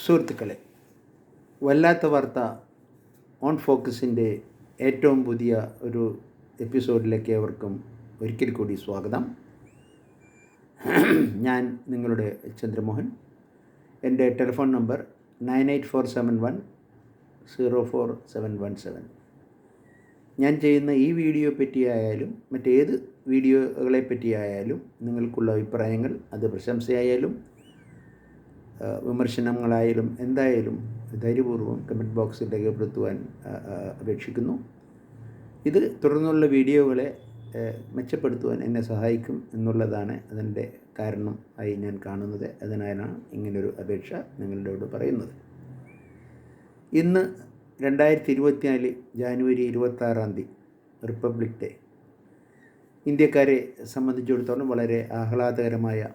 സുഹൃത്തുക്കളെ വല്ലാത്ത വാർത്ത ഓൺ ഫോക്കസിന്റെ ഏറ്റവും പുതിയ ഒരു എപ്പിസോഡിലേക്ക് അവർക്കും ഒരിക്കൽ കൂടി സ്വാഗതം. ഞാൻ നിങ്ങളുടെ ചന്ദ്രമോഹൻ. എന്റെ telephone number nine eight four seven one zero four seven one seven. ഞാൻ ചെയ്യുന്ന ഈ വീഡിയോ പറ്റിയായാലും മറ്റേത് വീഡിയോകളെ പറ്റിയായാലും നിങ്ങൾക്കുള്ള അഭിപ്രായങ്ങൾ അത് പ്രശംസയായാലും വിമർശനങ്ങളായാലും എന്തായാലും ധൈര്യപൂർവം കമന്റ് ബോക്സിൽ രേഖപ്പെടുത്തുവാൻ അപേക്ഷിക്കുന്നു. ഇത് തുടർന്നുള്ള വീഡിയോകളെ മെച്ചപ്പെടുത്തുവാൻ എന്നെ സഹായിക്കും എന്നുള്ളതാണ് അതിന്റെ കാരണം ആയി ഞാൻ കാണുന്നത്. അതിനാലാണ് ഇങ്ങനൊരു അപേക്ഷ നിങ്ങളോട് പറയുന്നത്. ഇന്ന് രണ്ടായിരത്തി ഇരുപത്തിനാല് ജാനുവരി ഇരുപത്താറാം തീയതി റിപ്പബ്ലിക് ഡേ. ഇന്ത്യക്കാരെ സംബന്ധിച്ചിടത്തോളം വളരെ ആഹ്ലാദകരമായ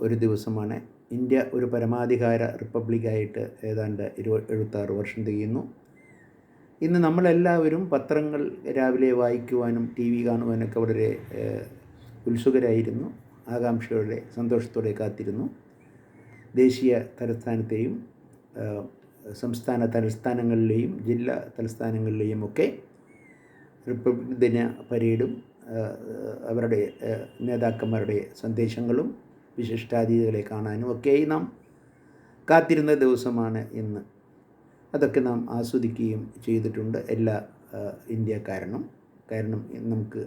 ഒരു ദിവസമാണ് ഇന്ത്യ ഒരു പരമാധികാര റിപ്പബ്ലിക്കായിട്ട് ഏതാണ്ട് ഇരുപ എഴുപത്താറ് വർഷം തികയുന്നു. ഇന്ന് നമ്മളെല്ലാവരും പത്രങ്ങൾ രാവിലെ വായിക്കുവാനും ടി വി കാണുവാനൊക്കെ വളരെ ഉത്സുകരായിരുന്നു. ആകാംക്ഷയോടെ സന്തോഷത്തോടെ കാത്തിരുന്നു. ദേശീയ തലസ്ഥാനത്തെയും സംസ്ഥാന തലസ്ഥാനങ്ങളിലെയും ജില്ലാ തലസ്ഥാനങ്ങളിലെയും ഒക്കെ റിപ്പബ്ലിക് ദിന പരേഡും അവരുടെ നേതാക്കന്മാരുടെ സന്ദേശങ്ങളും വിശിഷ്ടാതിഥികളെ കാണാനും ഒക്കെയായി നാം കാത്തിരുന്ന ദിവസമാണ് ഇന്ന്. അതൊക്കെ നാം ആസ്വദിക്കുകയും ചെയ്തിട്ടുണ്ട് എല്ലാ ഇന്ത്യക്കാരനും. കാരണം നമുക്ക്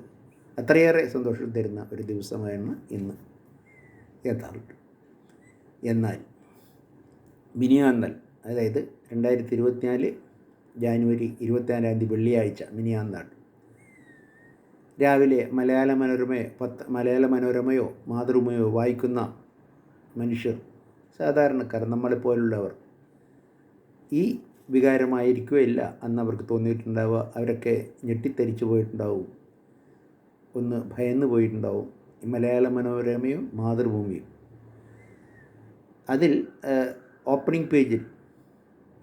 അത്രയേറെ സന്തോഷം തരുന്ന ഒരു ദിവസമായിരുന്നു ഇന്ന്. യഥാർത്ഥം എന്നാൽ മിനിയാന്നൽ അതായത് രണ്ടായിരത്തി ഇരുപത്തിനാല് ജാനുവരി ഇരുപത്തിനാലാം തീയതി വെള്ളിയാഴ്ച മിനിയാന്നാൾ രാവിലെ മലയാള മനോരമയോ പത്ത് മലയാള മനോരമയോ മാതൃഭൂമിയോ വായിക്കുന്ന മനുഷ്യർ സാധാരണക്കാർ നമ്മളെപ്പോലുള്ളവർ ഈ വികാരമായിരിക്കുകയില്ല അന്ന് അവർക്ക് തോന്നിയിട്ടുണ്ടാവുക. അവരൊക്കെ ഞെട്ടിത്തരിച്ചു പോയിട്ടുണ്ടാവും. ഒന്ന് ഭയന്ന് പോയിട്ടുണ്ടാവും. മലയാള മനോരമയും മാതൃഭൂമിയും. അതിൽ ഓപ്പണിംഗ് പേജിൽ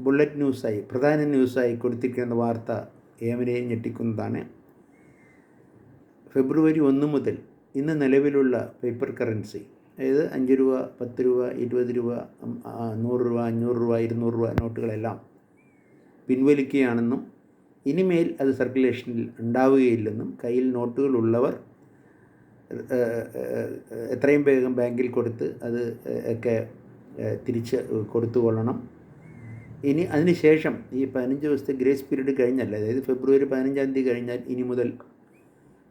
ബുള്ളറ്റ് ന്യൂസായി പ്രധാന ന്യൂസായി കൊടുത്തിരിക്കുന്ന വാർത്ത ഏവനെയും ഞെട്ടിക്കുന്നതാണ്. ഫെബ്രുവരി ഒന്ന് മുതൽ ഇന്ന് നിലവിലുള്ള പേപ്പർ കറൻസി അതായത് അഞ്ച് രൂപ പത്ത് രൂപ ഇരുപത് രൂപ നൂറ് രൂപ അഞ്ഞൂറ് രൂപ ഇരുന്നൂറ് രൂപ നോട്ടുകളെല്ലാം പിൻവലിക്കുകയാണെന്നും ഇനിമേൽ അത് സർക്കുലേഷനിൽ ഉണ്ടാവുകയില്ലെന്നും കയ്യിൽ നോട്ടുകളുള്ളവർ എത്രയും വേഗം ബാങ്കിൽ കൊടുത്ത് അത് ഒക്കെ തിരിച്ച് കൊടുത്തുകൊള്ളണം. ഇനി അതിന് ശേഷം ഈ പതിനഞ്ച് ദിവസത്തെ ഗ്രേസ് പീരീഡ് കഴിഞ്ഞല്ല? അതായത് ഫെബ്രുവരി പതിനഞ്ചാം തീയതി കഴിഞ്ഞാൽ ഇനി മുതൽ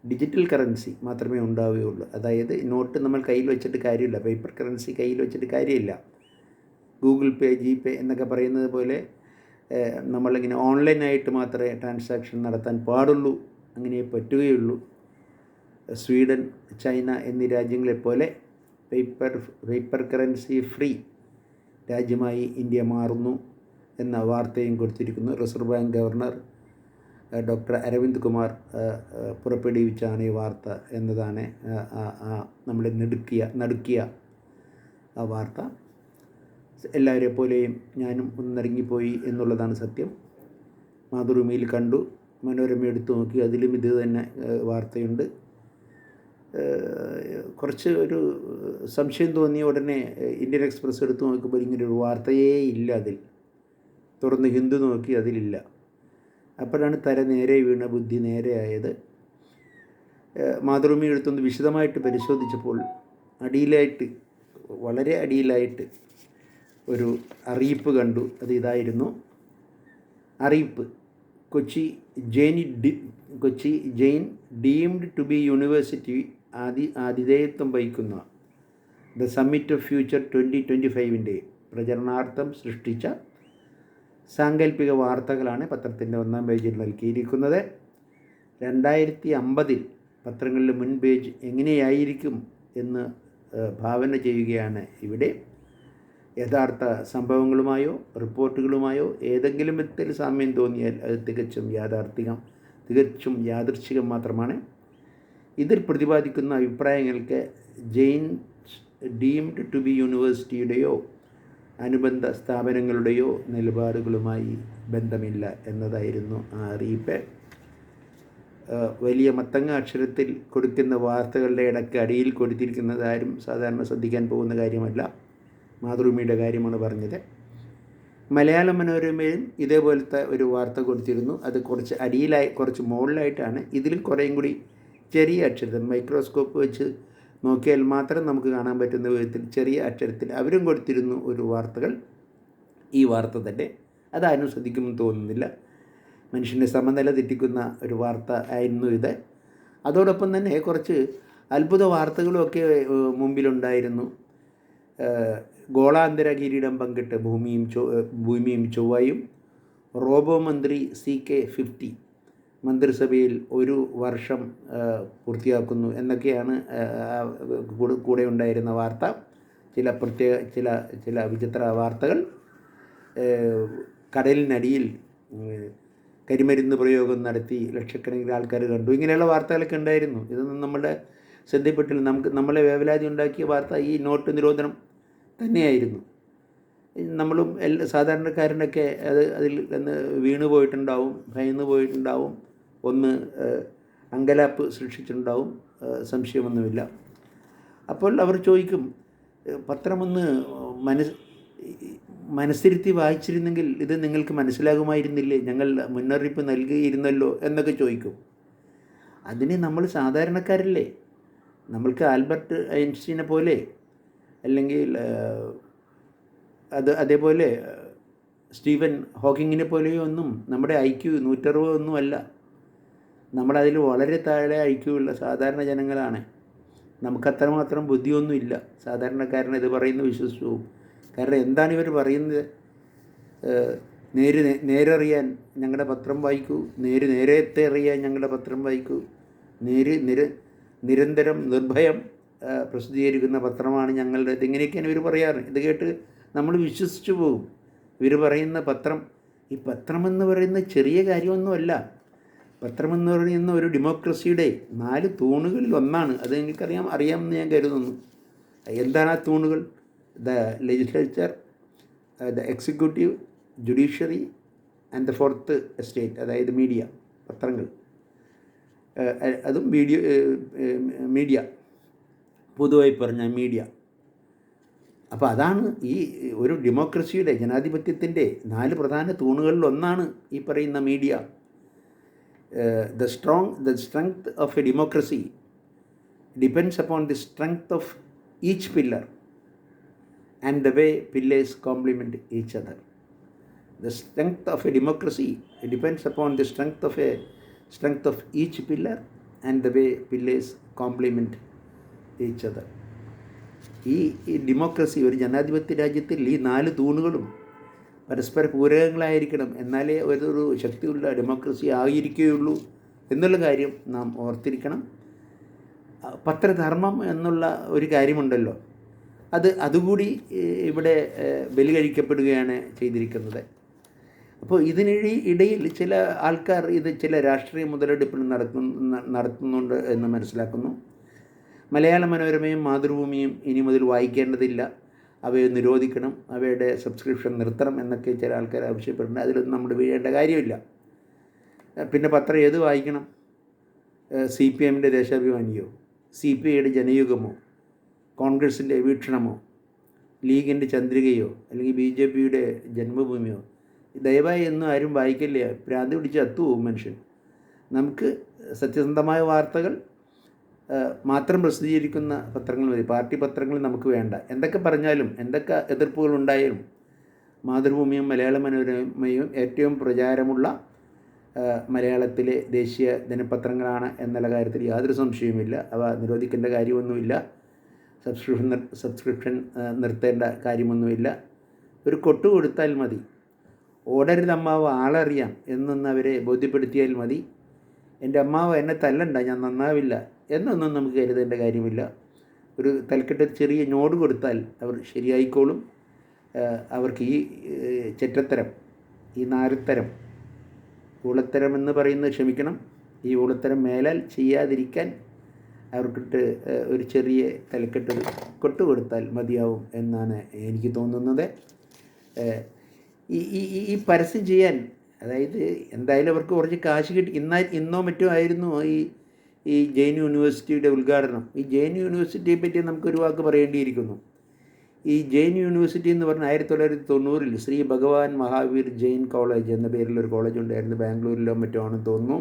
ഡിജിറ്റൽ കറൻസി മാത്രമേ ഉണ്ടാവുകയുള്ളൂ. അതായത് നോട്ട് നമ്മൾ കയ്യിൽ വെച്ചിട്ട് കാര്യമില്ല. പേപ്പർ കറൻസി കയ്യിൽ വെച്ചിട്ട് കാര്യമില്ല. ഗൂഗിൾ പേ ജി പേ എന്നൊക്കെ പറയുന്നത് പോലെ നമ്മളിങ്ങനെ ഓൺലൈനായിട്ട് മാത്രമേ ട്രാൻസാക്ഷൻ നടത്താൻ പാടുള്ളൂ. അങ്ങനെ പറ്റുകയുള്ളൂ. സ്വീഡൻ ചൈന എന്നീ രാജ്യങ്ങളെ പോലെ പേപ്പർ പേപ്പർ കറൻസി ഫ്രീ രാജ്യമായി ഇന്ത്യ മാറുന്നു എന്ന വാർത്തയും കൊടുത്തിരിക്കുന്നു. Reserve Bank governor doctor Arvind Kumar പുറപ്പെടുവിച്ചാണ് ഈ വാർത്ത എന്നതാണ് നമ്മൾ നെടുക്കിയ നടുക്കിയ വാർത്ത. എല്ലാവരെ പോലെയും ഞാനും ഒന്നിറങ്ങിപ്പോയി എന്നുള്ളതാണ് സത്യം. മാതൃഭൂമിയിൽ കണ്ടു മനോരമ എടുത്തു നോക്കി അതിലും ഇത് തന്നെ വാർത്തയുണ്ട്. കുറച്ച് ഒരു സംശയം തോന്നിയ ഉടനെ ഇന്ത്യൻ എക്സ്പ്രസ് എടുത്തു നോക്കുമ്പോൾ ഒരു വാർത്തയേ ഇല്ല അതിൽ. തുറന്ന് ഹിന്ദു നോക്കി അതിലില്ല. അപ്പോഴാണ് തല നേരെ വീണ ബുദ്ധി നേരെയായത് മാതൃഭൂമി എടുത്തൊന്ന് വിശദമായിട്ട് പരിശോധിച്ചപ്പോൾ അടിയിലായിട്ട് വളരെ അടിയിലായിട്ട് ഒരു അറിയിപ്പ് കണ്ടു. അത് ഇതായിരുന്നു. അറിയിപ്പ്. Kochi Jain D Kochi Jain deemed to be university ആദി ആതിഥേയത്വം വഹിക്കുന്ന the summit of future twenty twenty ഫൈവിന്റെ പ്രചരണാർത്ഥം സൃഷ്ടിച്ച സാങ്കല്പിക വാർത്തകളാണ് പത്രത്തിന്റെ ഒന്നാം പേജിൽ നൽകിയിരിക്കുന്നത്. രണ്ടായിരത്തി അമ്പതിൽ പത്രങ്ങളിലെ മുൻ പേജ് എങ്ങനെയായിരിക്കും എന്ന് ഭാവന ചെയ്യുകയാണ് ഇവിടെ. യഥാർത്ഥ സംഭവങ്ങളുമായോ റിപ്പോർട്ടുകളുമായോ ഏതെങ്കിലും വിധത്തിൽ സാമ്യം തോന്നിയാൽ അത് തികച്ചും യാഥാർത്ഥികം തികച്ചും യാദൃച്ഛികം മാത്രമാണ്. ഇതിൽ പ്രതിപാദിക്കുന്ന അഭിപ്രായങ്ങൾക്ക് ജെയിൻ ഡീംഡ് ടു ബി യൂണിവേഴ്സിറ്റിയുടെയോ അനുബന്ധ സ്ഥാപനങ്ങളുടെയോ നിലപാടുകളുമായി ബന്ധമില്ല എന്നതായിരുന്നു ആ അറിയിപ്പ്. വലിയ മത്തങ്ങ അക്ഷരത്തിൽ കൊടുക്കുന്ന വാർത്തകളുടെ ഇടയ്ക്ക് അടിയിൽ കൊടുത്തിരിക്കുന്നത് ആരും സാധാരണ ശ്രദ്ധിക്കാൻ പോകുന്ന കാര്യമല്ല. മാതൃഭൂമിയുടെ കാര്യമാണ് പറഞ്ഞത്. മലയാള മനോരമയും ഇതേപോലത്തെ ഒരു വാർത്ത കൊടുത്തിരുന്നു. അത് കുറച്ച് അടിയിലായി കുറച്ച് മുകളിലായിട്ടാണ്. ഇതിൽ കുറേയും കൂടി ചെറിയ അക്ഷരത്തിൽ മൈക്രോസ്കോപ്പ് വെച്ച് നോക്കിയാൽ മാത്രം നമുക്ക് കാണാൻ പറ്റുന്ന വിധത്തിൽ ചെറിയ അക്ഷരത്തിൽ അവരും കൊടുത്തിരുന്നു ഒരു വാർത്തകൾ. ഈ വാർത്ത തന്നെ അതാരും ശ്രദ്ധിക്കുമെന്ന് തോന്നുന്നില്ല. മനുഷ്യന്റെ സമനില തെറ്റിക്കുന്ന ഒരു വാർത്ത ആയിരുന്നു ഇത്. അതോടൊപ്പം തന്നെ കുറച്ച് അത്ഭുത വാർത്തകളുമൊക്കെ മുമ്പിലുണ്ടായിരുന്നു. ഗോളാന്തര കിരീടം പങ്കിട്ട് ഭൂമിയും ചൊ ഭൂമിയും ചൊവ്വയും റോബോ മന്ത്രി സി കെ ഫിഫ്റ്റി മന്ത്രിസഭയിൽ ഒരു വർഷം പൂർത്തിയാക്കുന്നു എന്നൊക്കെയാണ് കൂടെ- ഉണ്ടായിരുന്ന വാർത്ത. ചില പ്രത്യേക ചില ചില വിചിത്ര വാർത്തകൾ. കടലിനടിയിൽ കരിമരുന്ന് പ്രയോഗം നടത്തി ലക്ഷക്കണക്കിന് ആൾക്കാർ കണ്ടു. ഇങ്ങനെയുള്ള വാർത്തകളൊക്കെ ഉണ്ടായിരുന്നു. ഇതൊന്നും നമ്മുടെ ശ്രദ്ധയിൽപ്പെട്ടില്ല. നമുക്ക് നമ്മളെ വേവലാതി ഉണ്ടാക്കിയ വാർത്ത ഈ നോട്ട് നിരോധനം തന്നെയായിരുന്നു. നമ്മളും എല്ലാ സാധാരണക്കാരനൊക്കെ അത് അതിൽ നിന്ന് വീണു പോയിട്ടുണ്ടാവും ഭയന്ന് പോയിട്ടുണ്ടാവും ഒന്ന് അങ്കലാപ്പ് സൃഷ്ടിച്ചിട്ടുണ്ടാവും സംശയമൊന്നുമില്ല. അപ്പോൾ അവർ ചോദിക്കും പത്രമൊന്ന് മനസ് മനസ്സിരുത്തി വായിച്ചിരുന്നെങ്കിൽ ഇത് നിങ്ങൾക്ക് മനസ്സിലാകുമായിരുന്നില്ലേ? ഞങ്ങൾ മുന്നറിയിപ്പ് നൽകിയിരുന്നല്ലോ എന്നൊക്കെ ചോദിക്കും. അതിന് നമ്മൾ സാധാരണക്കാരല്ലേ? നമ്മൾക്ക് ആൽബർട്ട് ഐൻസ്റ്റീനെ പോലെ അല്ലെങ്കിൽ അത് അതേപോലെ സ്റ്റീവൻ ഹോക്കിങ്ങിനെ പോലെയോ ഒന്നും നമ്മുടെ ഐ ക്യു നൂറ്ററുപത് ഒന്നും അല്ല. നമ്മളതിൽ വളരെ താഴെ ഐക്യമുള്ള സാധാരണ ജനങ്ങളാണ്. നമുക്കത്രമാത്രം ബുദ്ധിയൊന്നുമില്ല. സാധാരണക്കാരൻ ഇത് പറയുന്ന വിശ്വസിച്ചു പോകും കാരണം എന്താണ് ഇവർ പറയുന്നത്? നേര് നേരറിയാൻ ഞങ്ങളുടെ പത്രം വായിക്കൂ. നേര് നേരത്തെ അറിയാൻ ഞങ്ങളുടെ പത്രം വായിക്കൂ. നേര് നിര നിരന്തരം നിർഭയം പ്രസിദ്ധീകരിക്കുന്ന പത്രമാണ് ഞങ്ങളുടെ. ഇതിങ്ങനെയൊക്കെയാണ് ഇവർ പറയാറ്. ഇത് കേട്ട് നമ്മൾ വിശ്വസിച്ചു പോകും ഇവർ പറയുന്ന പത്രം ഈ പത്രമെന്ന് പറയുന്ന ചെറിയ കാര്യമൊന്നുമല്ല. പത്രമെന്ന് പറയുന്ന ഒരു ഡെമോക്രസിയുടെ നാല് തൂണുകളിൽ ഒന്നാണ്. അത് നിങ്ങൾക്കറിയാം അറിയാമെന്ന് ഞാൻ കരുതുന്നു. എന്താണ് ആ തൂണുകൾ? The legislature the executive judiciary and the fourth estate അതായത് മീഡിയ പത്രങ്ങൾ. അതും വീഡിയോ മീഡിയ പൊതുവായി പറഞ്ഞ മീഡിയ അപ്പോൾ അതാണ് ഈ ഒരു ഡെമോക്രസിയുടെ ജനാധിപത്യത്തിന്റെ നാല് പ്രധാന തൂണുകളിൽ ഒന്നാണ് ഈ പറയുന്ന media the strong the strength of a democracy depends upon the strength of each pillar and the way pillars complement each other the strength of a democracy depends upon the strength of a strength of each pillar and the way pillars complement each other ഈ democracy ഒരു ജനാധിപത്യ രാജ്യത്തിൽ ഈ നാല് തൂണുകളും പരസ്പര പൂരകങ്ങളായിരിക്കണം. എന്നാലേ ഒരു ശക്തിയുള്ള ഡെമോക്രസി ആയിരിക്കുകയുള്ളൂ എന്നുള്ള കാര്യം നാം ഓർത്തിരിക്കണം. പത്രധർമ്മം എന്നുള്ള ഒരു കാര്യമുണ്ടല്ലോ. അത് അതുകൂടി ഇവിടെ ബലി കഴിക്കപ്പെടുകയാണ് ചെയ്തിരിക്കുന്നത്. അപ്പോൾ ഇതിനിഴി ഇടയിൽ ചില ആൾക്കാർ ഇത് ചില രാഷ്ട്രീയ മുതലെടുപ്പിന് നടത്തുന്ന നടത്തുന്നുണ്ട് എന്ന് മനസ്സിലാക്കുന്നു. മലയാള മനോരമയും മാതൃഭൂമിയും ഇനി മുതൽ വായിക്കേണ്ടതില്ല. അവയെ നിരോധിക്കണം അവയുടെ സബ്സ്ക്രിപ്ഷൻ നിർത്തണം എന്നൊക്കെ ചില ആൾക്കാർ ആവശ്യപ്പെടുന്നുണ്ട്. അതിലൊന്നും നമ്മൾ വീഴേണ്ട കാര്യമില്ല. പിന്നെ പത്രം ഏത് വായിക്കണം? സി പി എമ്മിന്റെ ദേശാഭിമാനിയോ? സി പി ഐയുടെ ജനയുഗമോ? കോൺഗ്രസിന്റെ വീക്ഷണമോ? ലീഗിന്റെ ചന്ദ്രികയോ? അല്ലെങ്കിൽ ബി ജെ പിയുടെ ജന്മഭൂമിയോ? ദയവായി എന്നും ആരും വായിക്കില്ല? പ്രാന്തി പിടിച്ച് അത്തുപോകും മനുഷ്യൻ. നമുക്ക് സത്യസന്ധമായ വാർത്തകൾ മാത്രം പ്രസിദ്ധീകരിക്കുന്ന പത്രങ്ങൾ മതി. പാർട്ടി പത്രങ്ങൾ നമുക്ക് വേണ്ട. എന്തൊക്കെ പറഞ്ഞാലും എന്തൊക്കെ എതിർപ്പുകൾ ഉണ്ടായാലും മാതൃഭൂമിയും മലയാള മനോരമയും ഏറ്റവും പ്രചാരമുള്ള മലയാളത്തിലെ ദേശീയ ദിനപത്രങ്ങളാണ് എന്നുള്ള കാര്യത്തിൽ യാതൊരു സംശയവുമില്ല. അവ നിരോധിക്കേണ്ട കാര്യമൊന്നുമില്ല. സബ്സ്ക്രിപ്ഷൻ സബ്സ്ക്രിപ്ഷൻ നിർത്തേണ്ട കാര്യമൊന്നുമില്ല. ഒരു കൊട്ടു കൊടുത്താൽ മതി. ഓടരുത് അമ്മാവ് ആളറിയാം. എന്നൊന്ന് അവരെ ബോധ്യപ്പെടുത്തിയാൽ മതി. എന്റെ അമ്മാവ് എന്നെ തല്ലണ്ട. ഞാൻ നന്നാവില്ല. എന്നൊന്നും നമുക്ക് കരുതേണ്ട കാര്യമില്ല. ഒരു തലക്കെട്ട് ചെറിയ ഞോട് കൊടുത്താൽ അവർ ശരിയായിക്കോളും. അവർക്ക് ഈ ചെറ്റത്തരം ഈ നാരത്തരം ഊളത്തരം എന്ന് പറയുന്നത് ക്ഷമിക്കണം. ഈ ഊളത്തരം മേലാൽ ചെയ്യാതിരിക്കാൻ അവർക്കിട്ട് ഒരു ചെറിയ തലക്കെട്ട് കൊട്ടു കൊടുത്താൽ മതിയാവും എന്നാണ് എനിക്ക് തോന്നുന്നത്. ഈ ഈ- ഈ പരസ്യം ചെയ്യാൻ അതായത് എന്തായാലും അവർക്ക് കുറച്ച് കാശ് കിട്ടി ഇന്നാ ഇന്നോ മറ്റോ ആയിരുന്നു ഈ ഈ ജെയിൻ യൂണിവേഴ്സിറ്റിയുടെ ഉദ്ഘാടനം. ഈ ജെയിൻ യൂണിവേഴ്സിറ്റിയെ പറ്റി നമുക്കൊരു വാക്ക് പറയേണ്ടിയിരിക്കുന്നു. ഈ ജെയിൻ യൂണിവേഴ്സിറ്റി എന്ന് പറഞ്ഞാൽ ആയിരത്തി തൊള്ളായിരത്തി തൊണ്ണൂറിൽ ശ്രീ ഭഗവാൻ മഹാവീർ ജെയിൻ കോളേജ് എന്ന പേരിലൊരു കോളേജ് ഉണ്ടായിരുന്നു. ബാംഗ്ലൂരിലോ മറ്റോ ആണെന്ന് തോന്നുന്നു.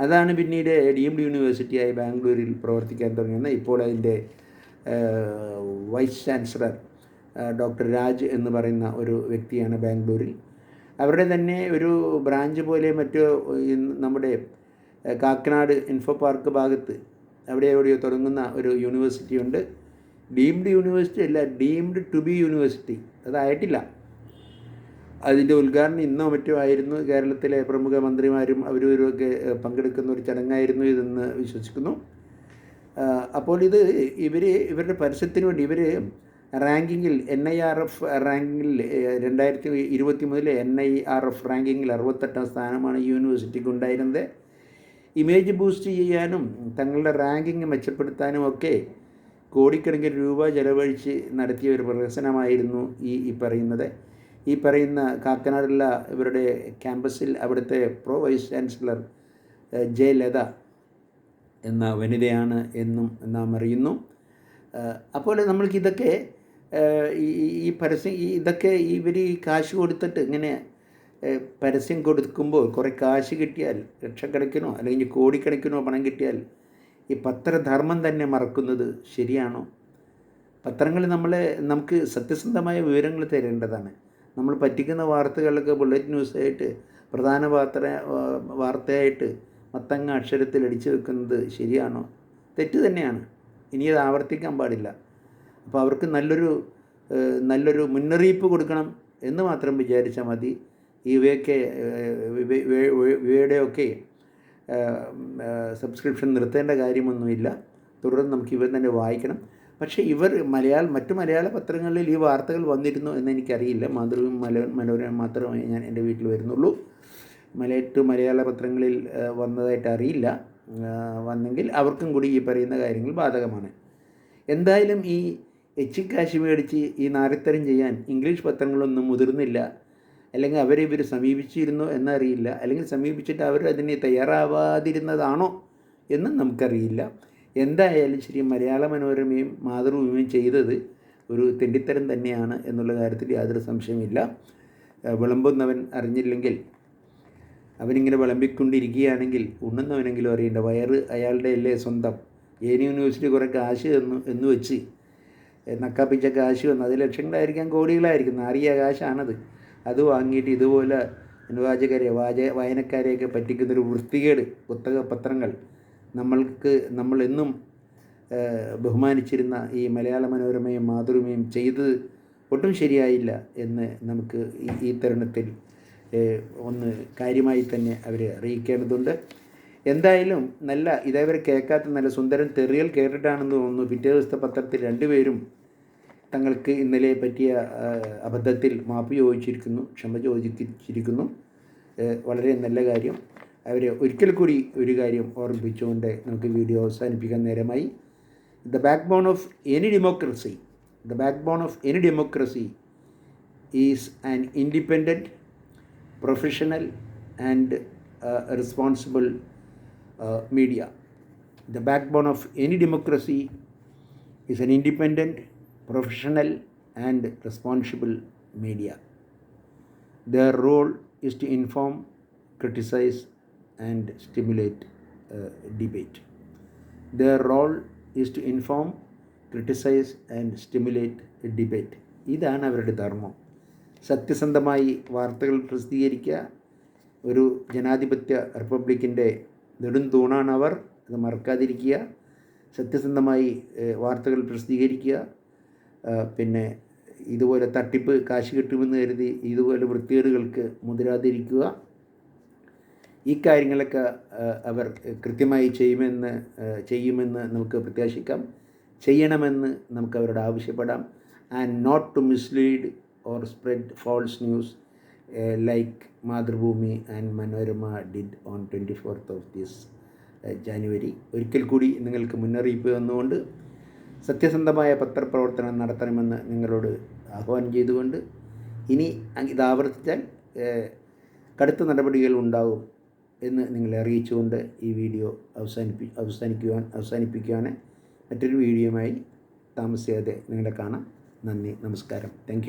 അതാണ് പിന്നീട് ഡീംഡ് യൂണിവേഴ്സിറ്റിയായി ബാംഗ്ലൂരിൽ പ്രവർത്തിക്കാൻ തുടങ്ങിയത്. ഇപ്പോൾ അതിന്റെ വൈസ് ചാൻസലർ ഡോക്ടർ രാജ് എന്ന് പറയുന്ന ഒരു വ്യക്തിയാണ് ബാംഗ്ലൂരിൽ. അവരുടെ തന്നെ ഒരു ബ്രാഞ്ച് പോലെ മറ്റോ നമ്മുടെ കാക്കനാട് ഇൻഫോ പാർക്ക് ഭാഗത്ത് അവിടെ എവിടെയോ തുടങ്ങുന്ന ഒരു യൂണിവേഴ്സിറ്റി ഉണ്ട്. ഡീംഡ് യൂണിവേഴ്സിറ്റി അല്ല ഡീംഡ് ടു ബി യൂണിവേഴ്സിറ്റി അതായിട്ടില്ല അതിന്റെ ഉദ്ഘാടനം ഇന്നോ മറ്റോ ആയിരുന്നു. കേരളത്തിലെ പ്രമുഖ മന്ത്രിമാരും അവരും ഒക്കെ പങ്കെടുക്കുന്ന ഒരു ചടങ്ങായിരുന്നു ഇതെന്ന് വിശ്വസിക്കുന്നു. അപ്പോൾ ഇത് ഇവർ ഇവരുടെ പരസ്യത്തിന് വേണ്ടി ഇവർ റാങ്കിങ്ങിൽ എൻ ഐ ആർ എഫ് റാങ്കിങ്ങിൽ രണ്ടായിരത്തി ഇരുപത്തി മൂന്നിലെ എൻ ഐ ആർ എഫ് റാങ്കിങ്ങിൽ അറുപത്തെട്ടാം സ്ഥാനമാണ് യൂണിവേഴ്സിറ്റിക്ക് ഉണ്ടായിരുന്നത്. ഇമേജ് ബൂസ്റ്റ് ചെയ്യാനും തങ്ങളുടെ റാങ്കിങ് മെച്ചപ്പെടുത്താനും ഒക്കെ കോടിക്കണക്കിന് രൂപ ചെലവഴിച്ച് നടത്തിയ ഒരു പ്രദർശനമായിരുന്നു ഈ ഈ പറയുന്നത്. ഈ പറയുന്ന കാക്കനാടുള്ള ഇവരുടെ ക്യാമ്പസിൽ അവിടുത്തെ പ്രോ വൈസ് ചാൻസലർ ജയലത എന്ന വനിതയാണ് എന്നും നാം അറിയുന്നു. അപ്പോൾ നമ്മൾക്കിതൊക്കെ ഈ പരസ്യം ഇതൊക്കെ ഇവർ ഈ കാശ് കൊടുത്തിട്ട് ഇങ്ങനെ പരസ്യം കൊടുക്കുമ്പോൾ കുറേ കാശ് കിട്ടിയാൽ ലക്ഷക്കണക്കിനോ അല്ലെങ്കിൽ കോടിക്കണക്കിനോ പണം കിട്ടിയാൽ ഈ പത്രധർമ്മം തന്നെ മറക്കുന്നത് ശരിയാണോ? പത്രങ്ങൾ നമ്മളെ നമുക്ക് സത്യസന്ധമായ വിവരങ്ങൾ തരേണ്ടതാണ്. നമ്മൾ പറ്റിക്കുന്ന വാർത്തകളൊക്കെ ബുള്ളറ്റ് ന്യൂസായിട്ട് പ്രധാന വാർത്ത വാർത്തയായിട്ട് മത്തങ്ങ അക്ഷരത്തിൽ അടിച്ചു വെക്കുന്നത് ശരിയാണോ? തെറ്റ് തന്നെയാണ്. ഇനി അത് ആവർത്തിക്കാൻ പാടില്ല. അപ്പോൾ അവർക്ക് നല്ലൊരു നല്ലൊരു മുന്നറിയിപ്പ് കൊടുക്കണം എന്ന് മാത്രം വിചാരിച്ചാൽ മതി. ഇവയൊക്കെ ഇവയുടെയൊക്കെ സബ്സ്ക്രിപ്ഷൻ നിർത്തേണ്ട കാര്യമൊന്നുമില്ല. തുടർന്ന് നമുക്ക് ഇവർ തന്നെ വായിക്കണം. പക്ഷേ ഇവർ മലയാള മറ്റു മലയാള പത്രങ്ങളിൽ ഈ വാർത്തകൾ വന്നിരുന്നു എന്ന് എനിക്കറിയില്ല. മാതൃഭൂമി മല മനോരമ മാത്രമേ ഞാൻ എന്റെ വീട്ടിൽ വരുന്നുള്ളൂ. മലയറ്റു മലയാള പത്രങ്ങളിൽ വന്നതായിട്ട് അറിയില്ല. വന്നെങ്കിൽ അവർക്കും കൂടി ഈ പറയുന്ന കാര്യങ്ങൾ ബാധകമാണ്. എന്തായാലും ഈ എച്ച് എച്ചിക്കാശ് മേടിച്ച് ഈ നാരത്തരം ചെയ്യാൻ ഇംഗ്ലീഷ് പത്രങ്ങളൊന്നും മുതിർന്നില്ല. അല്ലെങ്കിൽ അവരെ ഇവർ സമീപിച്ചിരുന്നോ എന്നറിയില്ല. അല്ലെങ്കിൽ സമീപിച്ചിട്ട് അവർ അതിനെ തയ്യാറാവാതിരുന്നതാണോ എന്നും നമുക്കറിയില്ല. എന്തായാലും ശരി മലയാള മനോരമയും മാതൃഭൂമിയും ചെയ്തത് ഒരു തെണ്ടിത്തരം തന്നെയാണ് എന്നുള്ള കാര്യത്തിൽ യാതൊരു സംശയമില്ല വിളമ്പുന്നവൻ അറിഞ്ഞില്ലെങ്കിൽ അവനിങ്ങനെ വിളമ്പിക്കൊണ്ടിരിക്കുകയാണെങ്കിൽ ഉണ്ണുന്നവനെങ്കിലും അറിയേണ്ട വയറ് അയാളുടെ അല്ലേ സ്വന്തം? ഏനി യൂണിവേഴ്സിറ്റി കുറേ കാശ് തന്നു എന്ന് വെച്ച് നക്കാപ്പിച്ച കാശ് വന്നു. അത് ലക്ഷങ്ങളായിരിക്കാം കോടികളായിരിക്കും. നാറിയ കാശാണത്. അത് വാങ്ങിയിട്ട് ഇതുപോലെ അനുവാചകരെ വാച വായനക്കാരെയൊക്കെ പറ്റിക്കുന്നൊരു വൃത്തികേട് പുസ്തക പത്രങ്ങൾ നമ്മൾക്ക് നമ്മളെന്നും ബഹുമാനിച്ചിരുന്ന ഈ മലയാള മനോരമയും മാതൃമയും ചെയ്തത് ഒട്ടും ശരിയായില്ല എന്ന് നമുക്ക് ഈ തരുണത്തിൽ ഒന്ന് കാര്യമായി തന്നെ അവരെ അറിയിക്കേണ്ടതുണ്ട്. എന്തായാലും നല്ല ഇതേവരെ കേൾക്കാത്ത നല്ല സുന്ദരൻ തെറിയൽ കേട്ടിട്ടാണെന്ന് തോന്നുന്നു. പിറ്റേ ദിവസത്തെ പത്രത്തിൽ രണ്ടുപേരും തങ്ങൾക്ക് ഇന്നലെ പറ്റിയ അബദ്ധത്തിൽ മാപ്പ് ചോദിച്ചിരിക്കുന്നു ക്ഷമ ചോദിച്ചിരിക്കുന്നു. വളരെ നല്ല കാര്യം. അവരെ ഒരിക്കൽ കൂടി ഒരു കാര്യം ഓർമ്മിപ്പിച്ചുകൊണ്ട് നമുക്ക് വീഡിയോ അവസാനിപ്പിക്കാൻ നേരമായി. The backbone of any democracy the backbone of any democracy is an independent professional and responsible media the backbone of any democracy is an independent, professional and responsible media their role is to inform criticise and stimulate debate their role is to inform criticise and stimulate debate ഇതാണ് അവരുടെ ധർമ്മം. സത്യസന്ധമായി വാർത്തകൾ പ്രസിദ്ധീകരിക്കുക. ഒരു ജനാധിപത്യ റിപ്പബ്ലിക്കിന്റെ നെടും തൂണാണ് അവർ. അത് മറക്കാതിരിക്കുക. സത്യസന്ധമായി വാർത്തകൾ പ്രസിദ്ധീകരിക്കുക. പിന്നെ ഇതുപോലെ തട്ടിപ്പ് കാശ് കിട്ടുമെന്ന് കരുതി ഇതുപോലെ വൃത്തികേടുകൾക്ക് മുതിരാതിരിക്കുക. ഈ കാര്യങ്ങളൊക്കെ അവർ കൃത്യമായി ചെയ്യുമെന്ന് ചെയ്യുമെന്ന് നമുക്ക് പ്രത്യാശിക്കാം. ചെയ്യണമെന്ന് നമുക്ക് അവരോട് ആവശ്യപ്പെടാം. And not to mislead or spread false news like Mathrubhumi and Manorama did on twenty fourth of this January ഒരിക്കൽ കൂടി നിങ്ങൾക്ക് മുന്നറിയിപ്പ് തന്നുകൊണ്ട് സത്യസന്ധമായ പത്രപ്രവർത്തനം നടത്തണമെന്ന് നിങ്ങളോട് ആഹ്വാനം ചെയ്തുകൊണ്ട് ഇനി ഇത് ആവർത്തിച്ചാൽ കടുത്ത നടപടികൾ ഉണ്ടാവും എന്ന് നിങ്ങളെ അറിയിച്ചുകൊണ്ട് ഈ വീഡിയോ അവസാനിപ്പി അവസാനിക്കുവാൻ അവസാനിപ്പിക്കുവാൻ മറ്റൊരു വീഡിയോയുമായി താമസിയാതെ നിങ്ങളെ കാണാം. നന്ദി നമസ്കാരം. താങ്ക്